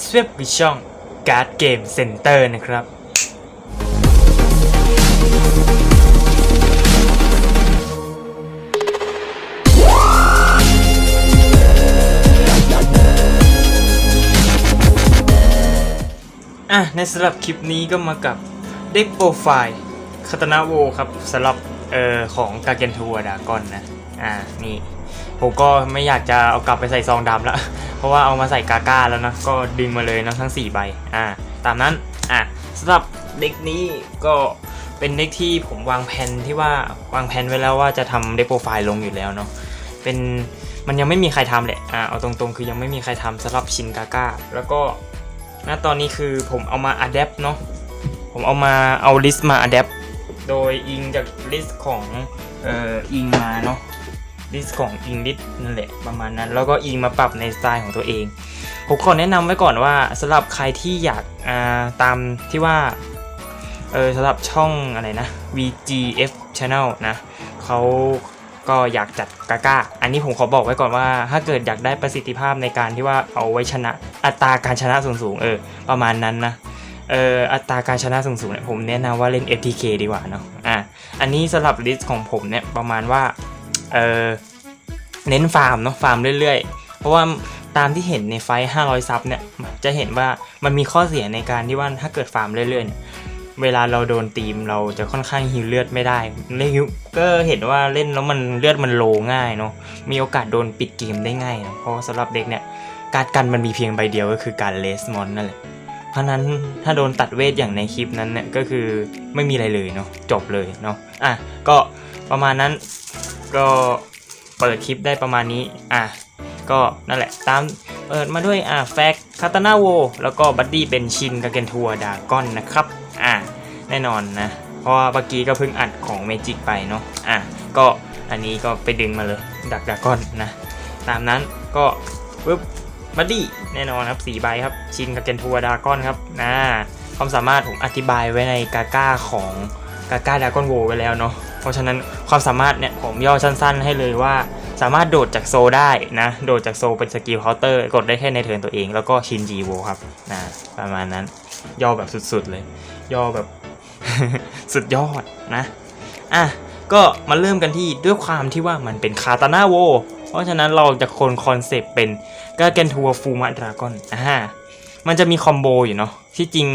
สเวบวิช่องการ์ดเกมเซ็นเตอร์นะครับ อะ ในสำหรับคลิปนี้ก็มากับเด็กโปรไฟล์คาตานาโวครับสำหรับเอ่อของกาเกนทัวดากอนนะ อ่า นี่ ผมก็ไม่อยากจะเอากลับไปใส่ซองดำแล้วเพราะว่าเอามาใส่กาก้าแล้วนะ ก็ดึงมาเลยนะทั้ง 4 ใบ อ่า ตามนั้น อะสำหรับเด็กนี้ก็เป็นเด็กที่ผมวางแผนที่ว่าวางแผนไว้แล้วว่าจะทำเดโปรไฟล์ลงอยู่แล้วเนาะ เป็นมันยังไม่มีใครทำแหละ อ่า เอาตรงๆ คือยังไม่มีใครทำสำหรับชินกาก้า แล้วก็ณตอนนี้คือผมเอามา adapt เนาะ ผมเอามาเอา list มา adapt โดยอิงจาก list ของเอ่ออิงมาเนาะ list ของอิง list นั่นแหละประมาณนั้น แล้วก็อิงมาปรับในสไตล์ของตัวเอง ผมขอแนะนำไว้ก่อนว่าสำหรับใครที่อยากาตามที่ว่าเออสำหรับช่องอะไรนะ VGF Channel นะเขาก็อยากจัดกาก้า อันนี้ผมขอบอกไว้ก่อนว่า ถ้าเกิดอยากได้ประสิทธิภาพในการที่ว่าเอาไว้ชนะอัตราการชนะสูงๆเออประมาณนั้นนะเอออัตราการชนะสูงๆเนี่ยผมแนะนำว่าเล่น FTK ดีกว่าเนาะอะอันนี้สำหรับลิสต์ของผมเนี่ยประมาณว่า เออเน้นฟาร์มเนาะฟาร์มเรื่อยๆ เพราะว่าตามที่เห็นในไฟ 500 ซับเนี่ยจะเห็นว่ามันมีข้อเสียในการที่ว่าถ้าเกิดฟาร์มเรื่อยๆเนี่ยเวลาเราโดนตีมเราจะค่อนข้างฮิวเลือดไม่ได้เล่นก็เห็นว่าเล่นแล้วมันเลือดมันโลง่ายเนาะมีโอกาสโดนปิดเกมได้ง่ายเนะเพราะว่าสำหรับเด็กเนี่ยการกันมันมีเพียงใบเดียวก็คือการเลสมอนนั่นแหละเพราะนั้นถ้าโดนตัดเวทอย่างในคลิปนั้นเนี่ยก็คือไม่มีอะไรเลยเนาะจบเลยเนาะอะก็ประมาณนั้น ก็เปิดคลิปได้ประมาณนี้ อะ ก็นั่นแหละ ตามเปิดมาด้วยอะแฟกคาตานาโว แล้วก็บัดดี้เป็นชินกาเกนทัวดาก้อนนะครับ อะ แน่นอนนะ เพราะว่าเมื่อกี้ก็เพิ่งอัดของเมจิกไปเนาะ อะ ก็อันนี้ก็ไปดึงมาเลย ดักดาก้อนนะ ตามนั้นก็ปึ๊บบัดดี้แน่นอนครับ4ใบครับ ชินกับเกนทัวดาก้อนครับนะความสามารถผมอธิบายไว้ในกาก้าของกาก้าดาก้อนโวไว้แล้วเนาะ เพราะฉะนั้นความสามารถเนี่ยผมย่อสั้นๆ ให้เลยว่า สามารถโดดจากโซได้นะ โดดจากโซเป็นสกิลเคาน์เตอร์กดได้แค่ในเทิร์นตัวเอง แล้วก็ชินจีโวครับนะประมาณนั้นย่อแบบสุดๆเลย ย่อแบบ สุดยอดนะอะก็มาเริ่มกันที่ด้วยความที่ว่ามันเป็นคาตานาโว เพราะฉะนั้นเราจะคนคอนเซปต์เป็นก็เกนทัวฟูมาดราก้อนอ่ามันจะมีคอมโบอยู่เนาะที่จริง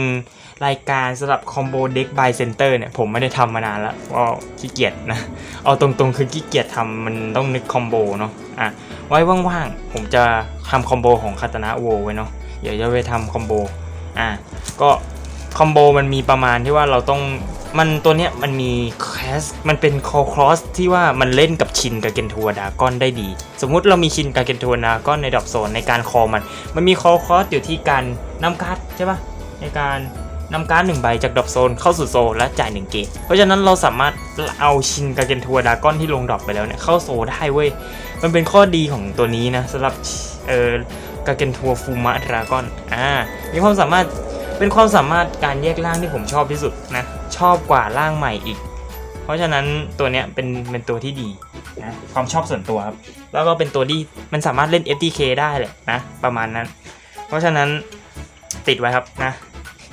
รายการสำหรับคอมโบเด็กบายเซนเตอร์เนี่ยผมไม่ได้ทำมานานแล้วเพราะขี้เกียจนะ เอาตรงๆคือขี้เกียจทำมันต้องนึกคอมโบเนาะอะไว้ว่างๆ ผมจะทำคอมโบของคาตานะโวไว้เนาะเดี๋ยวจะไปทำคอมโบอะก็คอมโบมันมีประมาณที่ว่าเราต้องมันตัวเนี้ยมันมีแคสมันเป็นคอคลอสที่ว่ามันเล่นกับชินกับเกนทัวดากอนได้ดี สมมุติเรามีชินกับเกนทัวดากอนในดอปโซนในการคอมัน มันมีคอคลอสอยู่ที่การนำการ์ดใช่ปะในการ นำการ์ดหนึ่งใบจากดรอปโซนเข้าสู่โซนและจ่ายหนึ่งเกตเพราะฉะนั้นเราสามารถเอาชินกับเกนทัวดากอนที่ลงดรอปไปแล้วเนี่ยเข้าโซได้เว้ย มันเป็นข้อดีของตัวนี้นะสำหรับเอ่อกาเกนทัวฟูมะดรากอนอ่ามีความสามารถเป็นความสามารถการแยกร่างที่ผมชอบที่สุดนะชอบกว่าร่างใหม่อีก เพราะฉะนั้นตัวเนี้ยเป็นเป็นตัวที่ดีนะความชอบส่วนตัวครับแล้วก็เป็นตัวที่มันสามารถเล่น FTK ได้แหละนะประมาณนั้น เพราะฉะนั้นติดไว้ครับนะ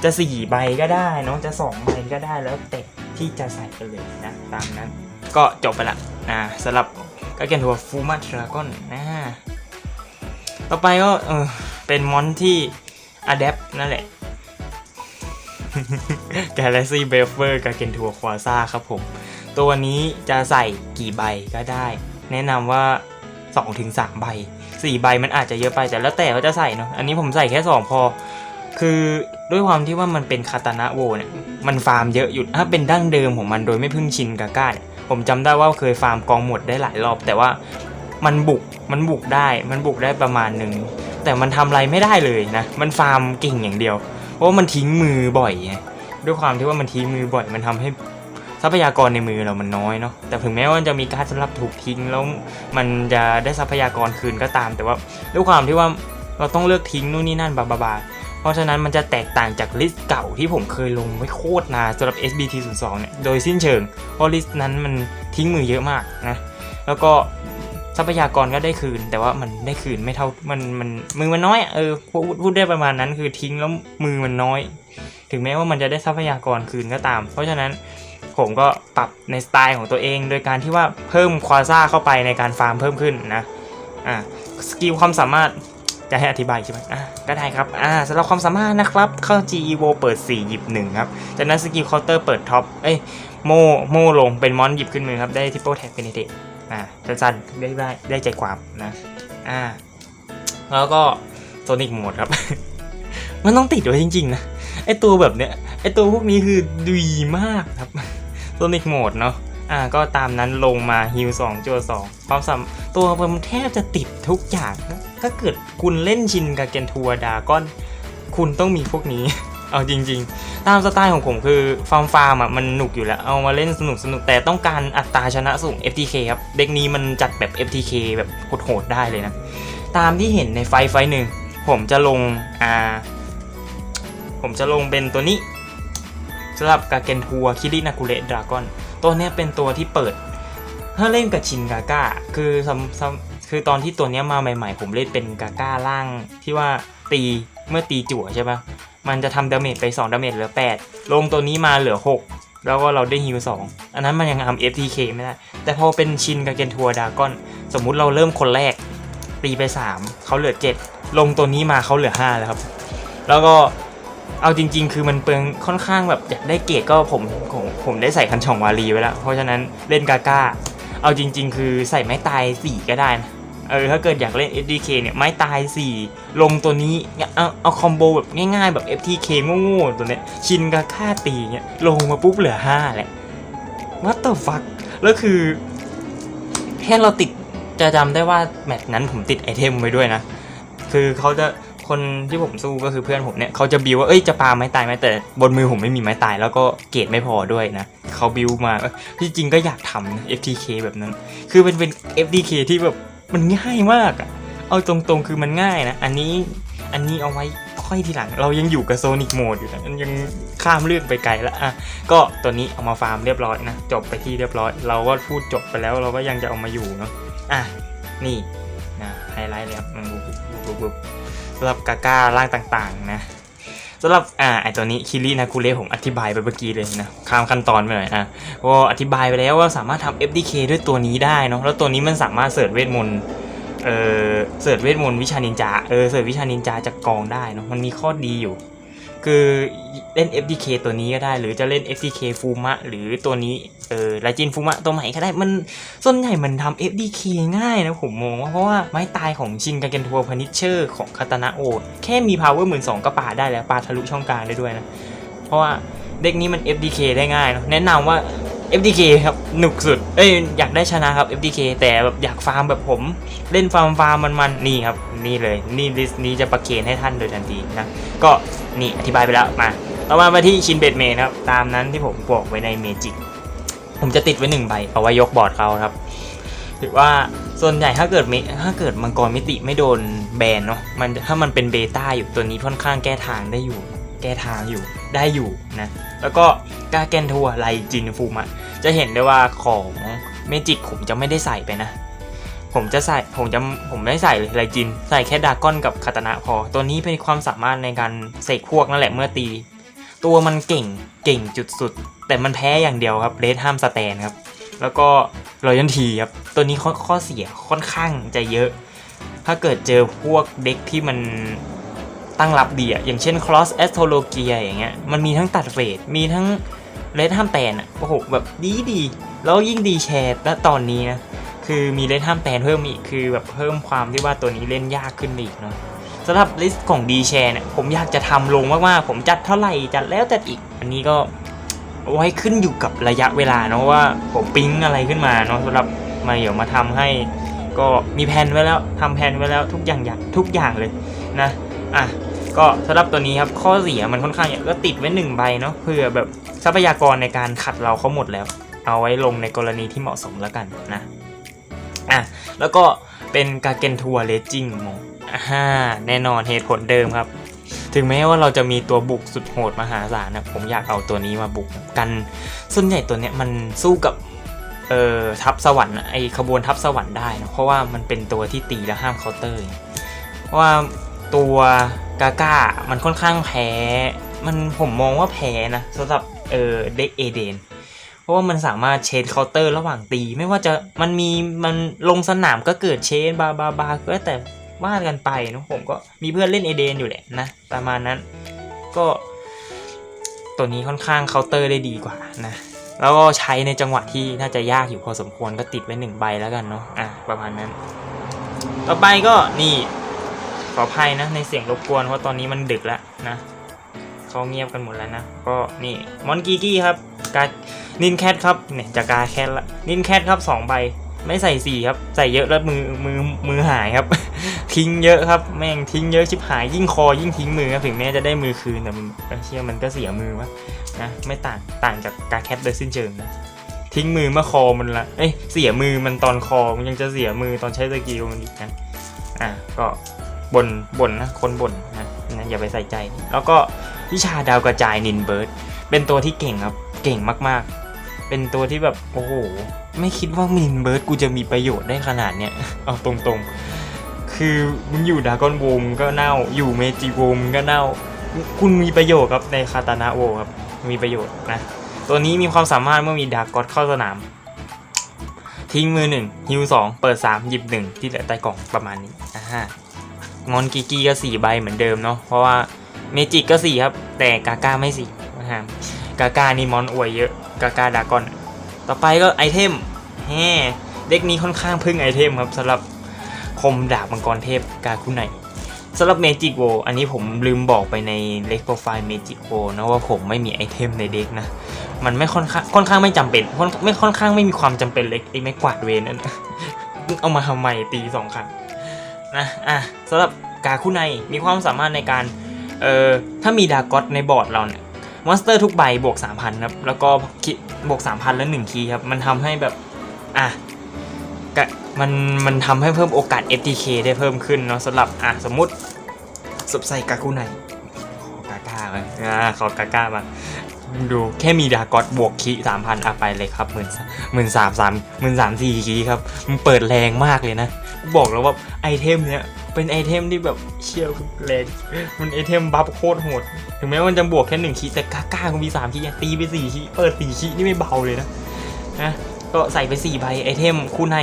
จะสี่ใบก็ได้เนอะจะสองใบก็ได้แล้วแต่ที่จะใส่กันเลยนะตามนั้น ก็จบไปละนะสำหรับก็เกนทัวฟูมาทราก้อนนะต่อไปก็เออเป็นมอนที่อะแดปนั่นแหละ Galaxy b r a v e r กับ Kentua Quasar ครับผม ตัวนี้จะใส่กี่ใบก็ได้ แนะนำว่า 2-3 ใบ 4 ใบมันอาจจะเยอะไปแต่แล้วแต่เขาจะใส่เนาะอันนี้ผมใส่แค่ 2 พอ คือด้วยความที่ว่ามันเป็นคาตานะโวเนี่ยมันฟาร์มเยอะอยู่ถ้าเป็นดั้งเดิมของมันโดยไม่พึ่งชินกาก้าเนี่ยผมจำได้ว่าเคยฟาร์มกองหมดได้หลายรอบ แต่ว่ามันบุกมันบุกได้มันบุกได้ประมาณหนึ่งแต่มันทำอะไรไม่ได้เลยนะมันฟาร์มเก่งอย่างเดียว เพราะว่ามันทิ้งมือบ่อยไงด้วยความที่ว่ามันทิ้งมือบ่อยมันทำให้ทรัพยากรในมือเรามันน้อยเนาะแต่ถึงแม้ว่าจะมีการสำหรับถูกทิ้งแล้วมันจะได้ทรัพยากรคืนก็ตาม แต่ว่าด้วยความที่ว่าเราต้องเลือกทิ้งนู่นนี่นั่นบาบาบา เพราะฉะนั้นมันจะแตกต่างจากลิสต์เก่าที่ผมเคยลงไว้โคตรนานสำหรับ SBT 0 2เนี่ยโดยสิ้นเชิง เพราะลิสต์นั้นมันทิ้งมือเยอะมากนะ แล้วก็ทรัพยากรก็ได้คืน แต่ว่ามันได้คืนไม่เท่ามันมันมือมันน้อยเออพูดพูดได้ประมาณนั้นคือทิ้งแล้วมือมันน้อย ถึงแม้ว่ามันจะได้ทรัพยากรคืนก็ตาม เพราะฉะนั้นผมก็ปรับในสไตล์ของตัวเอง โดยการที่ว่าเพิ่มควาซ่าเข้าไปในการฟาร์มเพิ่มขึ้นนะอ่าสกิลความสามารถ จะให้อธิบายใช่ไหมอะก็ได้ครับ อ่าสำหรับความสามารถนะครับ เข้า G Evo เปิด 4 หยิบ 1 ครับ จากนั้นสกิลเคาน์เตอร์เปิดท็อป เอ้ย โมโมลง เป็นมอนหยิบขึ้นมือครับ ได้ทิปเปิลแท็กเป็นเทอ่าสั้นๆได้ได้ได้ใจความนะ อ่า แล้วก็โซนิกโหมดครับ มันต้องติดไว้จริง ๆ นะ ไอตัวแบบเนี้ย ไอตัวพวกนี้คือดีมากครับโซนิกโหมดเนาะอ่าก็ตามนั้นลงมาฮิวสองโจสองความสามตัวมันแทบจะติดทุกอย่างนะ ถ้าเกิดคุณเล่นชินกับเกนทัวดาก้อนคุณต้องมีพวกนี้ เอาจริง ๆ ตามสไตล์ของผมคือฟาร์มฟาร์มอะมันหนุกอยู่แล้ว เอามาเล่นสนุกสนุกแต่ต้องการอัตราชนะสูง FTK ครับเด็กนี้มันจัดแบบ FTK แบบโหดๆได้เลยนะ ตามที่เห็นในไฟไฟหนึ่งผมจะลงอ่าผมจะลงเป็นตัวนี้สำหรับกาเกนทัวคิรินากุเระดราก้อนตัวนี้เป็นตัวที่เปิด ถ้าเล่นกับชินกาก้าคือซัมซัม คือตอนที่ตัวเนี้ยมาใหม่ๆ ผมเล่นเป็นกาก้าล่างที่ว่าตีเมื่อตีจั่วใช่ปะมันจะทำดาเมจไป2ดาเมจเหลือ 8 ลงตัวนี้มาเหลือ 6 แล้วก็เราได้ฮิว2อันนั้นมันยังทำ FTK ไม่ได้ แต่พอเป็นชินกาเกนทัวดากอน สมมุติเราเริ่มคนแรก ตีไป 3 เขาเหลือ 7 ลงตัวนี้มาเขาเหลือ 5 แล้วครับ แล้วก็เอาจริง ๆ คือมันเปลืองค่อนข้างแบบอยากได้เกรดก็ผมผมผมได้ใส่คันช่องวารีไว้แล้ว เพราะฉะนั้นเล่นกาก้า เอาจริง ๆ คือใส่ไม้ตาย4ก็ได้นะ เออถ้าเกิดอยากเล่น FTK เนี่ยไม้ตาย 4 ลงตัวนี้เนี่ยเอาเอาคอมโบแบบง่ายๆแบบ FTK โง่ๆตัวเนี้ยชินกาค่าตีเนี่ยลงมาปุ๊บเหลือ 5 แหละ What the fuck แล้วคือแค่เราติดจะจำได้ว่าแมตช์นั้นผมติดไอเทมไว้ด้วยนะ คือเขาจะคนที่ผมสู้ก็คือเพื่อนผมเนี่ยเขาจะบิวว่าเอ้ยจะปาไม้ตายไหมแต่บนมือผมไม่มีไม้ตาย แล้วก็เกรดไม่พอด้วยนะเขาบิวมาที่จริงก็อยากทำนะ FTK แบบนั้น คือเป็นเป็น FTK ที่แบบ มันง่ายมากอะเอาตรงๆคือมันง่ายนะ อันนี้อันนี้เอาไว้ค่อยทีหลัง เรายังอยู่กับโซนิกโหมดอยู่นะมันยังข้ามเรื่องไปไกลล้วอะก็ตัวนี้เอามาฟาร์มเรียบร้อยนะ จบไปที่เรียบร้อย เราก็พูดจบไปแล้วเราก็ยังจะเอามาอยู่เนาะอะนี่นะไฮไลท์เลยครับมันบุบบุบบุบบุบสำหรับกาก้าร่างต่างๆนะ สำหรับอ่าไอตัวนี้คิรินาคุเรผมอธิบายไปเมื่อกี้เลยนะข้ามขั้นตอนไปหน่อยอะก็อธิบายไปแล้วว่าสามารถทำ FDK ด้วยตัวนี้ได้เนาะแล้วตัวนี้มันสามารถเสิร์ชเวทมนต์เออเสิร์ชเวทมนต์วิชานินจาเออเสิร์ชวิชานินจาจากกองได้เนาะมันมีข้อดีอยู่ คือเล่น FDK ตัวนี้ก็ได้ หรือจะเล่น FDK ฟูมะหรือตัวนี้เออไลจินฟูมะตัวใหม่ก็ได้มันส่วนใหญ่มันทำ FDK ง่ายนะผมมองว่าเพราะว่าไม้ตายของชินกาเกนทัวพานิชเชอร์ของคาตานาโอแค่มี power หมื่นสองก็ปาได้แล้วปาทะลุช่องกลางได้ด้วยนะ เพราะว่าเด็กนี้มัน FDK ได้ง่ายเนอะแนะนำว่า FDK ครับหนุกสุด เอ้ยอยากได้ชนะครับ FDK แต่แบบอยากฟาร์มแบบผมเล่นฟาร์มฟาร์มมันๆนี่ครับ นี่เลยนี่ลิสต์นี้จะประเคนให้ท่านโดยทันทีนะ ก็นี่อธิบายไปแล้วมา ต่อมามาที่ชินเบดเมนะครับ ตามนั้นที่ผมบอกไว้ในเมจิกผมจะติดไว้หนึ่งใบเอาไว้ยกบอร์ดเขาครับถือว่าส่วนใหญ่ถ้าเกิดเมถ้าเกิดมังกรมิติไม่โดนแบนเนาะมันถ้ามันเป็นเบต้าอยู่ตัวนี้ค่อนข้างแก้ทางได้อยู่ แก้ทางอยู่ได้อยู่นะ แล้วก็กาแกนทัวไลจินฟูมะจะเห็นได้ว่าของเมจิกผมจะไม่ได้ใส่ไปนะ ผมจะใส่ผมจะผมไม่ใส่เลยไลจิน ใส่แค่ดากอนกับคาตานะพอ ตัวนี้เป็นความสามารถในการเสกพวกนั่นแหละเมื่อตี ตัวมันเก่งเก่งจุดสุด แต่มันแพ้อย่างเดียวครับเรดห้ามสแตนครับ แล้วก็รอยันทีครับตัวนี้ข้อข้อเสียค่อนข้างจะเยอะ ถ้าเกิดเจอพวกเด็กที่มัน ตั้งรับดีอะอย่างเช่น cross astrology อย่างเงี้ยมันมีทั้งตัดเฟสมีทั้งเลดห้ามแตนอะโอ้โหแบบดีดีแล้วยิ่งดีแชร์ณตอนนี้นะคือมีเลดห้ามแตนเพิ่มอีกคือแบบเพิ่มความที่ว่าตัวนี้เล่นยากขึ้นอีกเนาะสำหรับลิสต์ของดีแชร์เนี่ยผมอยากจะทำลงมากๆผมจัดเท่าไหร่จัดแล้วจัดอีก อันนี้ก็ไว้ขึ้นอยู่กับระยะเวลาเนาะว่าผมปิ๊งอะไรขึ้นมาเนาะสำหรับมาเดี๋ยวมาทำให้ ก็มีแผนไว้แล้วทำแผนไว้แล้วทุกอย่างอย่างทุกอย่างเลยนะอะ ก็สำหรับตัวนี้ครับข้อเสียมันค่อนข้างเยอะก็ติดไว้หนึ่งใบเนาะเพื่อแบบทรัพยากรในการขัดเราเขาหมดแล้ว เอาไว้ลงในกรณีที่เหมาะสมแล้วกันนะอะแล้วก็เป็นกาเกนทัวร์เลจิงโมอ่าแน่นอนเหตุผลเดิมครับ ถึงแม้ว่าเราจะมีตัวบุกสุดโหดมหาศาลนะผมอยากเอาตัวนี้มาบุกกันส่วนใหญ่ตัวเนี้ยมันสู้กับเอ่อทับสวรรค์ไอขบวนทับสวรรค์ได้นะเพราะว่ามันเป็นตัวที่ตีแล้วห้ามเคาน์เตอร์เพราะว่าตัว กาก้ามันค่อนข้างแพ้ มันผมมองว่าแพ้นะสำหรับเออเด็กเอเดนเพราะว่ามันสามารถเชนเคาน์เตอร์ระหว่างตี ไม่ว่าจะมันมีมันลงสนามก็เกิดเชนบาบาบาก็แต่ว่ากันไปนะผมก็มีเพื่อนเล่นเอเดนอยู่แหละนะ ประมาณนั้นก็ตัวนี้ค่อนข้างเคาน์เตอร์ได้ดีกว่านะแล้วก็ใช้ในจังหวะที่น่าจะยากอยู่พอสมควรก็ติดไว้หนึ่งใบแล้วกันเนาะอะประมาณนั้น ต่อไปก็นี่ ขออภัยนะในเสียงรบกวนเพราะตอนนี้มันดึกแล้วนะเขาเงียบกันหมดแล้วนะ ก็นี่มอนกีกี้ครับกานินแคทครับเนี่ยจะกาแคทละนินแคทครับสองใบไม่ใส่สี่ครับ ใส่เยอะแล้วมือมือมือหายครับ ทิ้งเยอะครับ แม่งทิ้งเยอะชิบหายยิ่งคอยิ่งทิ้งมือครับถึงแม้จะได้มือคืนแต่มันเชื่อมันก็เสียมือวะนะไม่ต่างต่างจากกาแคทโดยสิ้นเชิงนะทิ้งมือเมื่อคอมันละเอ้ยเสียมือมันตอนคอมันยังจะเสียมือตอนใช้สกิลมันอีกนะอะก็ บ่นบ่นนะคนบ่นนะนะอย่าไปใส่ใจ แล้วก็วิชาดาวกระจายนินเบิร์ดเป็นตัวที่เก่งครับเก่งมากๆ เป็นตัวที่แบบโอ้โหไม่คิดว่านินเบิร์ดกูจะมีประโยชน์ได้ขนาดเนี้ยเอาตรงๆ คือมึงอยู่ดากอนโวมงก็เน่าอยู่เมจิโวมงก็เน่าคุณมีประโยชน์ครับในคาตานาโวครับมีประโยชน์นะตัวนี้มีความสามารถเมื่อมีดากอดเข้าสนาม ทิ้งมือหนึ่งฮิวสองเปิดสามหยิบหนึ่งที่เหลือใต้กล่องประมาณนี้อ่าฮะ งอนกิกี้ก็สี่ใบเหมือนเดิมเนาะเพราะว่าเมจิกก็สี่ครับ แต่กาก้าไม่สี่นะฮะกาก้านี่มอนอวยเยอะกาก้าดากอน ต่อไปก็ไอเทมแฮเด็กนี้ค่อนข้างพึ่งไอเทมครับสำหรับคมดาบมังกรเทพกาคุไนสำหรับเมจิกโวอันนี้ผมลืมบอกไปในเล็กโปรไฟล์เมจิกโวนะว่าผมไม่มีไอเทมในเด็กนะ มันไม่ค่อนข้างค่อนข้างไม่จำเป็นค่อนไม่ค่อนข้างไม่มีความจำเป็นเลยไอ้ไม้กวาดเวนนั่นเอามาทำไมตีสองครั้ง นะอะสำหรับกาคุไนมีความสามารถในการเอ่อถ้ามีดากอตในบอร์ดเราเนี่ยมอนสเตอร์ทุกใบบวก 3,000ครับแล้วก็คิบวก 3,000 แล้ว1คีย์ครับ มันทำให้แบบ อะกะมันมันทำให้เพิ่มโอกาส FTK ได้เพิ่มขึ้นเนาะสำหรับ อะ สมมุติสบใส่กาคุไนขอกาก้ามาอ่าขอกาก้ามาดูแค่มีดากอตบวกคีสามพันอะไปเลยครับหมื่นหมื่นสามสามหมื่นสามสี่คีครับ มันเปิดแรงมากเลยนะ บอกแล้วว่าไอเทมเนี้ยเป็นไอเทมที่แบบเชี่ยวแรงมันไอเทมบัฟโคตรโหด ถึงแม้มันจะบวกแค่หนึ่งคีแต่กล้าๆก็มีสามคีตีไปสี่คีเปิดสี่คีนี่ไม่เบาเลยนะนะก็ใส่ไปสี่ใบไอเทมคู่ใน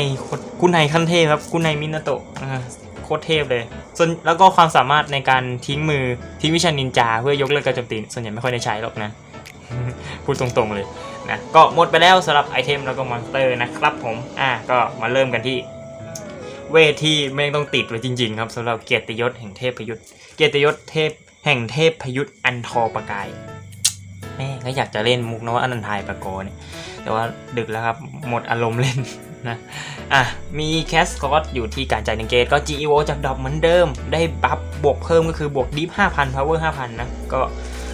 คู่ในขั้นเทพครับคู่ในมินาโตะโคตรเทพเลยส่วนแล้วก็ความสามารถในการทิ้งมือทิ้งวิชานินจาเพื่อยกเลิกการโจมตีส่วนใหญ่ไม่ค่อยได้ใช้หรอกนะพูดตรงๆเลยนะก็หมดไปแล้วสำหรับไอเทมแล้วก็มอนสเตอร์นะครับผมอะก็มาเริ่มกันที่ เวทที่แม่งต้องติดไว้จริง ๆ ครับสำหรับเกียรติยศแห่งเทพพยุทธ์เกียรติยศเทพแห่งเทพพยุทธ์อันทอประกายแม่ก็อยากจะเล่นมุกนะว่าอนันทายประโกเนี่ยแต่ว่าดึกแล้วครับหมดอารมณ์เล่นนะอะมีแคสคอสอยู่ที่การจ่ายหนึ่งเกตก็ GEO จากดอกเหมือนเดิม ได้บัฟบวกเพิ่มก็คือบวกดิฟ5,000 power 5,000 นะ ก็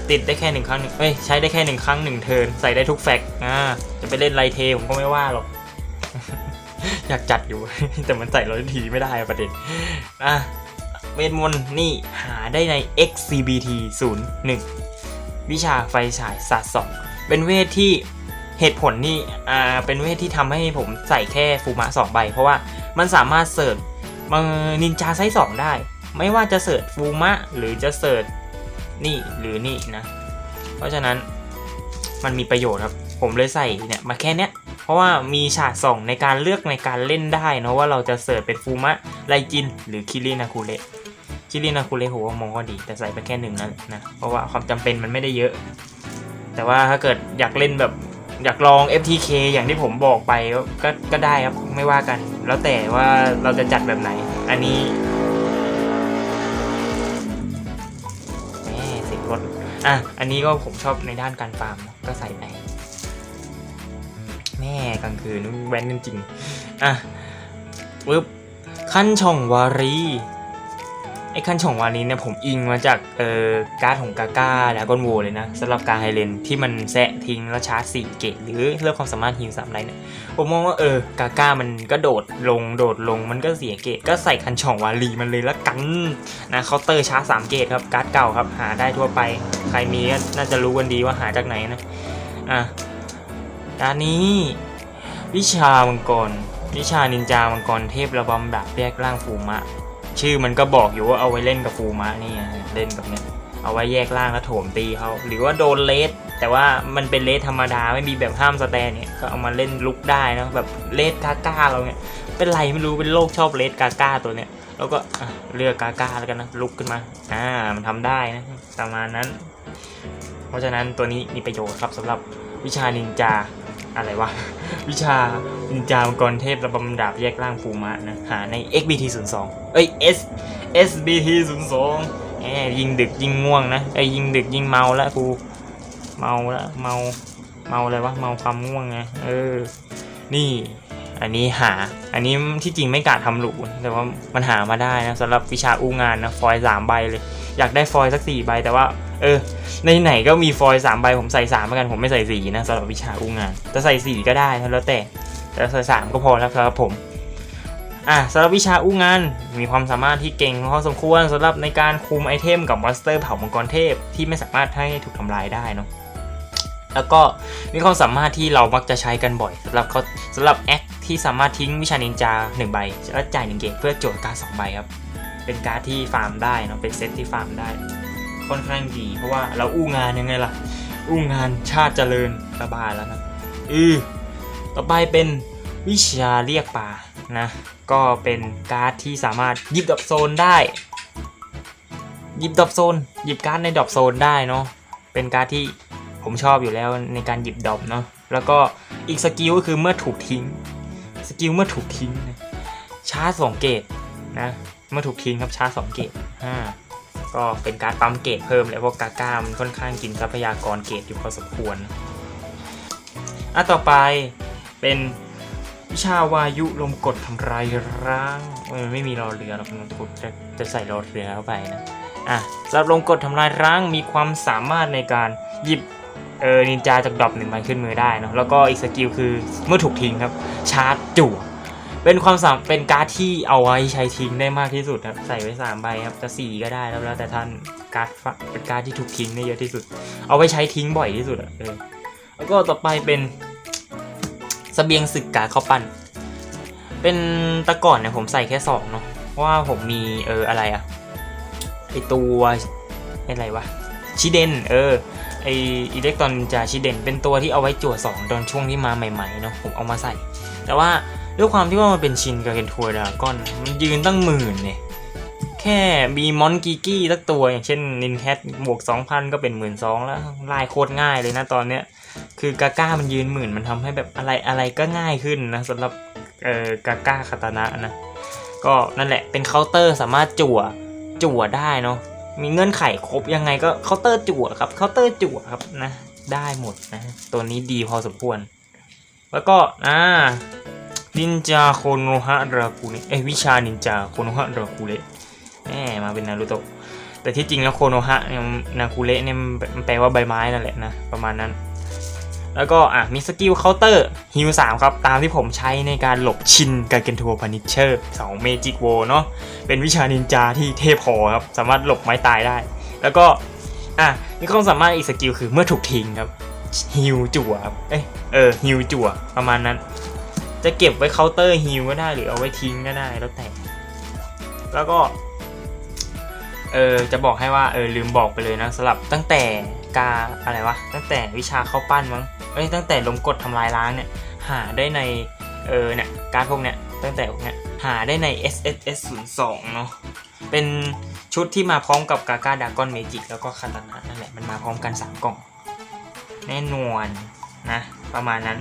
ติดได้แค่หนึ่งครั้งหนึ่งเอ้ยใช้ได้แค่หนึ่งครั้งหนึ่งเทินใส่ได้ทุกแฟกอ่าจะไปเล่นไลเทผมก็ไม่ว่าหรอก อยากจัดอยู่ แต่มันใส่ร้อยทีไม่ได้ประเด็นอะเวทมนต์นี่หาได้ใน XCBT 01 วิชาไฟฉายศาสตร์สองเป็นเวทที่เหตุผลนี่อ่าเป็นเวทที่ทำให้ผมใส่แค่ฟูมะสองใบ เพราะว่ามันสามารถเสิร์ชมานินจาไซส์สองได้ ไม่ว่าจะเสิร์ชฟูมะหรือจะเสิร์ชนี่หรือนี่นะ เพราะฉะนั้นมันมีประโยชน์ครับ ผมเลยใส่เนี่ยมาแค่เนี้ย เพราะว่ามีฉากส่องในการเลือกในการเล่นได้นะว่าเราจะเสิร์ชเป็นฟูมะไรจิน หรือคิรินาคูเระคิรินาคูเระผมว่ามองก็ดีแต่ใส่ไปแค่หนึ่งนั่นแหละนะเพราะว่าความจำเป็นมันไม่ได้เยอะ แต่ว่าถ้าเกิดอยากเล่นแบบอยากลอง FTK อย่างที่ผมบอกไปก็ก็ได้ครับไม่ว่ากัน แล้วแต่ว่าเราจะจัดแบบไหน อันนี้แหมเสียงรถอะอันนี้ก็ผมชอบในด้านการฟาร์มก็ใส่ไป แม่กลางคืนแว้นจริงๆอะปึ๊บขั้นช่องวารีไอ้ขั้นช่องวารีเนี่ยผมอิงมาจากเอ่อการ์ดของกาก้าแล้วก็โวเลยนะสำหรับการไฮเลนที่มันแซะทิ้งแล้วชาร์จสี่เกตหรือเลือกความสามารถฮิวสามไรเนี่ยผมมองว่าเออกาก้ามันก็โดดลงโดดลงมันก็เสียเกตก็ใส่คันช่องวาลีมันเลยละกันนะเคาน์เตอร์ชาร์จสามเกตครับการ์ดเก่าครับหาได้ทั่วไป ใครมีก็น่าจะรู้กันดีว่าหาจากไหนนะอะ การนี้ วิชามังกร วิชานินจามังกรเทพระบำดาบแยกร่างฟูมะ ชื่อมันก็บอกอยู่ว่าเอาไว้เล่นกับฟูมะนี่เล่นกับเนี่ยเอาไว้แยกร่างแล้วโถมตีเขาหรือว่าโดนเลสแต่ว่ามันเป็นเลสธรรมดาไม่มีแบบห้ามสแตนเนี่ยก็เอามาเล่นลุกได้นะแบบเลสกาก้าเราเนี่ยเป็นไรไม่รู้เป็นโรคชอบเลสกาก้าตัวเนี่ยแล้วก็เลือกกาก้าแล้วกันนะลุกขึ้นมาอ่ามันทำได้นะประมาณนั้น เพราะฉะนั้นตัวนี้มีประโยชน์ครับสำหรับวิชานินจา อะไรวะ วิชานินจามังกรเทพระบำดาบแยกร่างฟูมะนะ หาใน XBT 0 2เอ้ย S SBT 0 2แหมยิงดึกยิงง่วงนะไอ้ยิงดึกยิงเมาแล้วกูเมาแล้วเมาเมาอะไรวะเมาความง่วงไงเออ นี่อันนี้หา อันนี้ที่จริงไม่กล้าทำหลูแต่ว่ามันหามาได้นะสำหรับวิชาอู้งานนะฟอยล์สามใบเลย อยากได้ฟอยล์สักสี่ใบแต่ว่า เออ ในไหนก็มีฟอยล์สามใบผมใส่สามเหมือนกันผมไม่ใส่สีนะสำหรับวิชาอู้งงานจะใส่สีก็ได้แล้วแต่ แต่ใส่สามก็พอแล้วครับผมอะสำหรับวิชาอู้งานมีความสามารถที่เก่งพอสมควรสำหรับในการคุมไอเทมกับมอนสเตอร์เผ่ามังกรเทพที่ไม่สามารถให้ถูกทำลายได้เนาะแล้วก็มีความสามารถที่เรามักจะใช้กันบ่อยสำหรับเขาสำหรับแอคที่สามารถทิ้งวิชานินจาหนึ่งใบแล้วจ่ายหนึ่งเกตเพื่อโจทย์การดสองใบครับ เป็นการ์ดที่ฟาร์มได้เนาะเป็นเซตที่ฟาร์มได้ ค่อนข้างดี เพราะว่าเราอู้งานยังไงล่ะ อู้งานชาติเจริญสบายแล้วนะอือต่อไปเป็นวิชาเรียกป่านะ ก็เป็นการ์ดที่สามารถหยิบดรอปโซนได้หยิบดรอปโซนหยิบการ์ดในดรอปโซนได้เนาะเป็นการ์ดที่ผมชอบอยู่แล้วในการหยิบดรอปเนาะแล้วก็อีกสกิลก็คือเมื่อถูกทิ้งสกิลเมื่อถูกทิ้งชาร์จสองเกตนะเมื่อถูกทิ้งครับชาร์จสองเกตอ่า ก็เป็นการปั๊มเกรดเพิ่มเลยเพราะกาก้ามันค่อนข้างกินทรัพยากรเกรดอยู่พอสมควรอะต่อไปเป็นวิชาวายุลมกดทำลายร่างเออไม่มีรอเรือหรอกมันจะจะจะใส่รอเรือเข้าไปนะอะสำหรับลมกดทำลายร่างมีความสามารถในการหยิบเออนินจาจากดรอปหนึ่งใบขึ้นมือได้เนะแล้วก็อีกสกิลคือเมื่อถูกทิ้งครับชาร์จจั่ว เป็นความสามเป็นการ์ดที่เอาไว้ใช้ทิ้งได้มากที่สุดครับ ใส่ไว้สามใบครับจะสี่ก็ได้แล้วแล้วแต่ท่านการ์ดเป็นการ์ดที่ถูกทิ้งได้เยอะที่สุด เอาไว้ใช้ทิ้งบ่อยที่สุดอะเออแล้วก็ต่อไปเป็นเสบียงศึกการดข้าวปั้น เป็นตะก่อนเนี่ยผมใส่แค่สองเนาะเพราะว่าผมมีเอออะไรอะไอตัวออะไรวะชิเดนเออไออิเล็กตรอนจาชิเดนเป็นตัวที่เอาไว้จั่วสองตอนช่วงที่มาใหม่ๆเนาะผมเอามาใส่ แต่ว่า ด้วยความที่ว่ามันเป็นชินกับเกนทัวร์ดาก้อนมันยืนตั้งหมื่นเนี่ยแค่มีมอนกีกี้สักตัวอย่างเช่นนินแคทบวก 2,000 ก็เป็นหมื่นสองแล้วลายโคตรง่ายเลยนะตอนเนี้ยคือกาก้ามันยืนหมื่นมันทำให้แบบอะไรอะไรก็ง่ายขึ้นนะสำหรับเอ่อกาก้าคาตานะนะก็นั่นแหละเป็นเคาน์เตอร์สามารถจั่วจั่วได้เนาะมีเงื่อนไขครบยังไงก็เคาน์เตอร์จั่วครับเคาน์เตอร์จั่วครับนะได้หมดนะตัวนี้ดีพอสมควร แล้วก็อ่า นินจาโคโนฮะดรากูเลเอ้ยวิชานินจาโคโนฮะดรากูเละแหมมาเป็นนารูโตะแต่ที่จริงแล้วโคโนฮะเนี่ยนาคูเละเนี่ยมันแปลว่าใบไม้นั่นแหละนะประมาณนั้น แล้วก็อะมีสกิลเคาน์เตอร์ฮิวสามครับ ตามที่ผมใช้ในการหลบชินกับเกนทัวพานิเชอร์สองเมจิกโวเนาะเป็นวิชานินจาที่เทพพอครับ สามารถหลบไม้ตายได้ แล้วก็อะมีความสามารถอีกสกิลคือเมื่อถูกทิ้งครับฮิวจั่วครับเอ้ยเออฮิวจั่วประมาณนั้น จะเก็บไว้เคาน์เตอร์ฮิลก็ได้หรือเอาไว้ทิ้งก็ได้แล้วแต่ แล้วก็ เออจะบอกให้ว่าเออลืมบอกไปเลยนะสำหรับตั้งแต่กาอะไรวะตั้งแต่วิชาเข้าปั้นมั้งเอ้ยตั้งแต่ลมกดทำลายล้างเนี่ยหาได้ในเออเนี่ยการพวกเนี้ยตั้งแต่พวกเนี้ยหาได้ใน S S S 0 2เนาะเป็นชุดที่มาพร้อมกับกาก้าดากอนเมจิกแล้วก็คาตานะนั่นแหละมันมาพร้อมกันสามกล่อง แน่นอนนะ ประมาณนั้น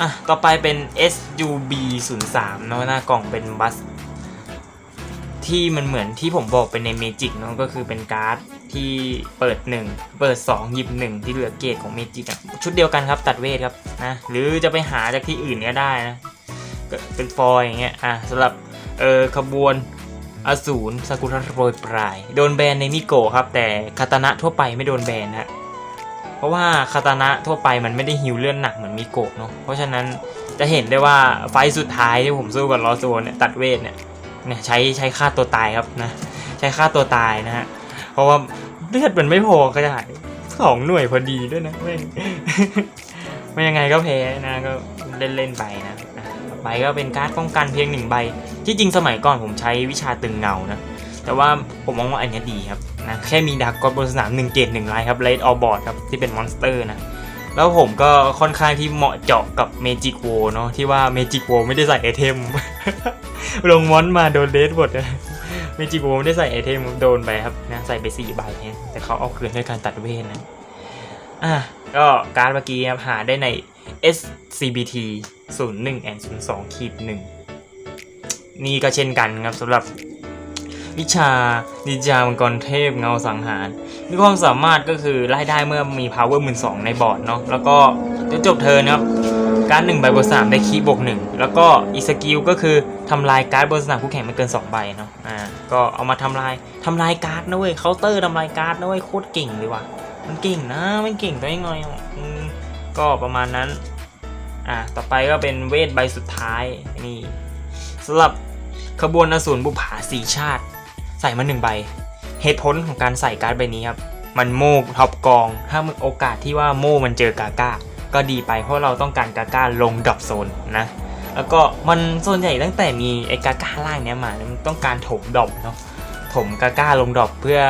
อะ ต่อไปเป็น SUB 0 3เนอะหน้ากล่องเป็นบัส ที่มันเหมือนที่ผมบอกเป็นในเมจิกเนอะก็คือเป็นการ์ดที่เปิด 1 เปิด 2 หยิบ 1 ที่เหลือเกรดของเมจิกอะชุดเดียวกันครับตัดเวทครับนะหรือจะไปหาจากที่อื่นก็ได้นะเป็นฟอยอย่างเงี้ยอะสำหรับเออขบวนอสูรสกุลโรยปลาย โดนแบนในมิโกครับ แต่คาตานะทั่วไปไม่โดนแบนนะฮะ เพราะว่าคาตานะทั่วไปมันไม่ได้ฮิวเลื่อนหนักเหมือนมิโกะเนาะเพราะฉะนั้นจะเห็นได้ว่าไฟสุดท้ายที่ผมสู้กับลอสโซนเนี่ยตัดเวทเนี่ยเนี่ยใช้ใช้ฆ่าตัวตายครับนะใช้ฆ่าตัวตายนะฮะเพราะว่าเลือดมันไม่พอก็จะหายสองหน่วยพอดีด้วยนะแม่ไม่ยังไงก็แพ้นะก็เล่นเล่นๆไปนะอะต่อไปก็เป็นการ์ดป้องกันเพียงหนึ่งใบ ที่จริงสมัยก่อนผมใช้วิชาตึงเงานะ แต่ว่าผมมองว่าอันนี้ดีครับนะแค่มีดักกอนบนสนามหนึ่งเกตหนึ่งไลท์ครับเลดออบอร์ดครับที่เป็นมอนสเตอร์นะแล้วผมก็ค่อนข้างที่เหมาะเจาะกับเมจิกโวเนาะที่ว่าเมจิกโวไม่ได้ใส่ไอเทม ลงมอนมาโดนเลดหมดนะเมจิกโวไม่ได้ใส่ไอเทมโดนไปครับนะใส่ไปสี่ใบเนี่ยแต่เขาเอาคืนด้วยการตัดเวทนะอะก็การดเมื่อกี้ครับหาได้ใน SCBT 01 and 02ขีด1นี่ก็เช่นกันครับสำหรับ วิชานิจามังกรเทพเงาสังหาร มีความสามารถก็คือไล่ได้เมื่อมี power 1 2ในบอร์ดเนาะแล้วก็จนจบเทิร์นะครับ การหนึ่งใบบนสนามได้คีบวกหนึ่งแล้วก็อีสกิลก็คือทำลายการ์ดบนสนามคู่แข่งไม่เกิน 2 ใบเนาะอ่าก็เอามาทำลายทำลายการ์ดนะเว้ยเคาน์เตอร์ทำลายการ์ดนะเว้ยโคตรเก่งเลยว่ะมันเก่งนะไม่เก่งได้ยังไงอ่อืมก็ประมาณนั้นอะต่อไปก็เป็นเวทใบสุดท้ายนี่สำหรับขบวนอสูรบุผาสีชาติ ใส่มาหนึ่งใบเหตุผลของการใส่การ์ดใบนี้ครับมันโม่ท็อปกอง ถ้ามึงโอกาสที่ว่าโม่มันเจอกาก้า ก็ดีไปเพราะเราต้องการกาก้าลงดรอปโซนนะแล้วก็มันส่วนใหญ่ตั้งแต่มีไอ้กาก้าล่างเนี้ยมามันต้องการถมดอปเนาะถมกาก้าลงดอปเพื่อ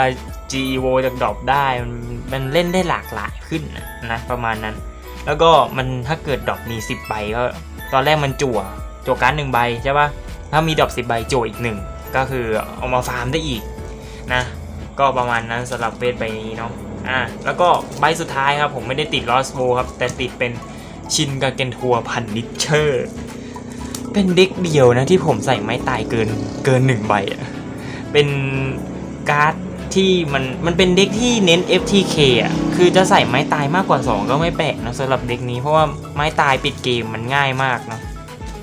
GEO จากดอปได้มันมันเล่นได้หลากหลายขึ้นนะประมาณนั้น แล้วก็มันถ้าเกิดดอปมี 10 ใบก็ตอนแรกมันจั่วจั่วการ์ดหนึ่งใบใช่ปะถ้ามีดรอป10 ใบจั่วอีกหนึ่ง ก็คือเอามาฟาร์มได้อีกนะก็ประมาณนั้นสำหรับเวทใบนี้เนาะอะแล้วก็ใบสุดท้ายครับผมไม่ได้ติดลอสโ w ครับ แต่ติดเป็นชินกาเกนทัวพันนิเชอร์ เป็นเด็กเดียวนะที่ผมใส่ไม้ตายเกินเกินหนึ่งใบอะเป็นการ์ดที่มันมันเป็นเด็กที่เน้น FTK อะคือจะใส่ไม้ตายมากกว่า 2 ก็ไม่แปลกนะสำหรับเด็กนี้เพราะว่าไม้ตายปิดเกมมันง่ายมากเนาะ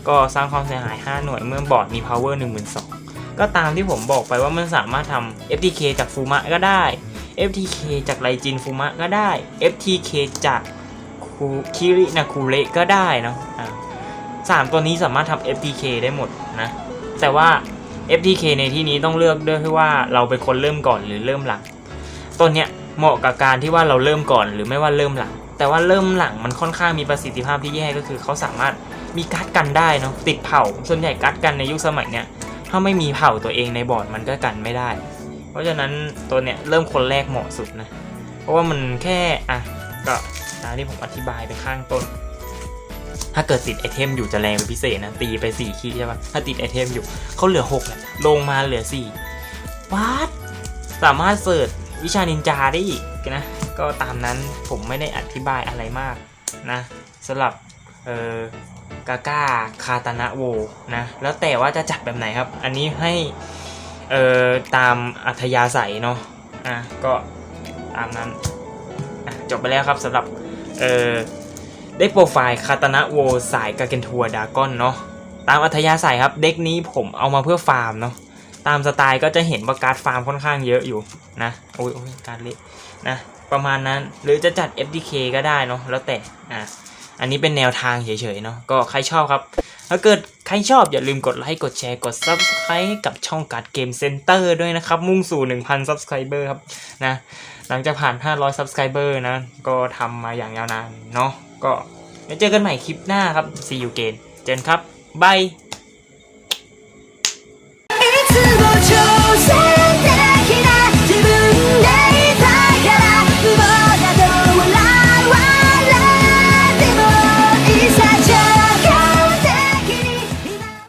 ก็สร้างความเสียหาย 5 หน่วยเมื่อบอร์ดมี power 1 2 0 0 ก็ตามที่ผมบอกไปว่ามันสามารถทำ FTK จากฟูมะก็ได้ FTK จากไลจินฟูมะก็ได้ FTK จากคูคิรินาคูเระก็ได้เนาะสามตัวนี้สามารถทำ FTK ได้หมดนะ แต่ว่า FTK ในที่นี้ต้องเลือกด้วยที่ว่าเราเป็นคนเริ่มก่อนหรือเริ่มหลังตัวเนี้ยเหมาะกับการที่ว่าเราเริ่มก่อนหรือไม่ว่าเริ่มหลัง แต่ว่าเริ่มหลังมันค่อนข้างมีประสิทธิภาพที่แย่ก็คือเขาสามารถมีการ์ดกันได้เนาะติดเผ่าส่วนใหญ่การ์ดกันในยุคสมัยเนี้ย ถ้าไม่มีเผ่าตัวเองในบอร์ดมันก็กันไม่ได้ เพราะฉะนั้นตัวเนี้ยเริ่มคนแรกเหมาะสุดนะ เพราะว่ามันแค่อะก็ตามที่ผมอธิบายไปข้างต้น ถ้าเกิดติดไอเทมอยู่จะแรงเป็นพิเศษนะ ตีไป 4 คีใช่ปะถ้าติดไอเทมอยู่เขาเหลือ6แหละลงมาเหลือ4วัดสามารถเสิร์ชวิชานินจาได้อีกนะ ก็ตามนั้นผมไม่ได้อธิบายอะไรมากนะสำหรับเออ กาก้าคาตานะโวนะแล้วแต่ว่าจะจัดแบบไหนครับ อันนี้ให้เอ่อตามอัธยาศัยเนาะอะก็ตามนั้นจบไปแล้วครับสำหรับเอ่อได้โปรไฟล์คาตานะโวสายกาเกนทัวดากอนเนาะตามอัธยาศัยครับเด็กนี้ผมเอามาเพื่อฟาร์มเนาะตามสไตล์ก็จะเห็นว่าการ์ดฟาร์มค่อนข้างเยอะอยู่นะโอ้ยโอ้ยการเละนะประมาณนั้นหรือจะจัด FDK ก็ได้เนาะแล้วแต่อะ อันนี้เป็นแนวทางเฉยๆเนาะก็ใครชอบครับ ถ้าเกิดใครชอบอย่าลืมกดไลค์กดแชร์กด Subscribe ให้กับช่องการ์ดเกมเซ็นเตอร์ด้วยนะครับ มุ่งสู่ 1,000 Subscriber ครับนะหลังจากผ่าน 500 Subscriber นะ ก็ทำมาอย่างยาวนานเนาะก็เจอกันใหม่คลิปหน้าครับ See you again เจนครับบาย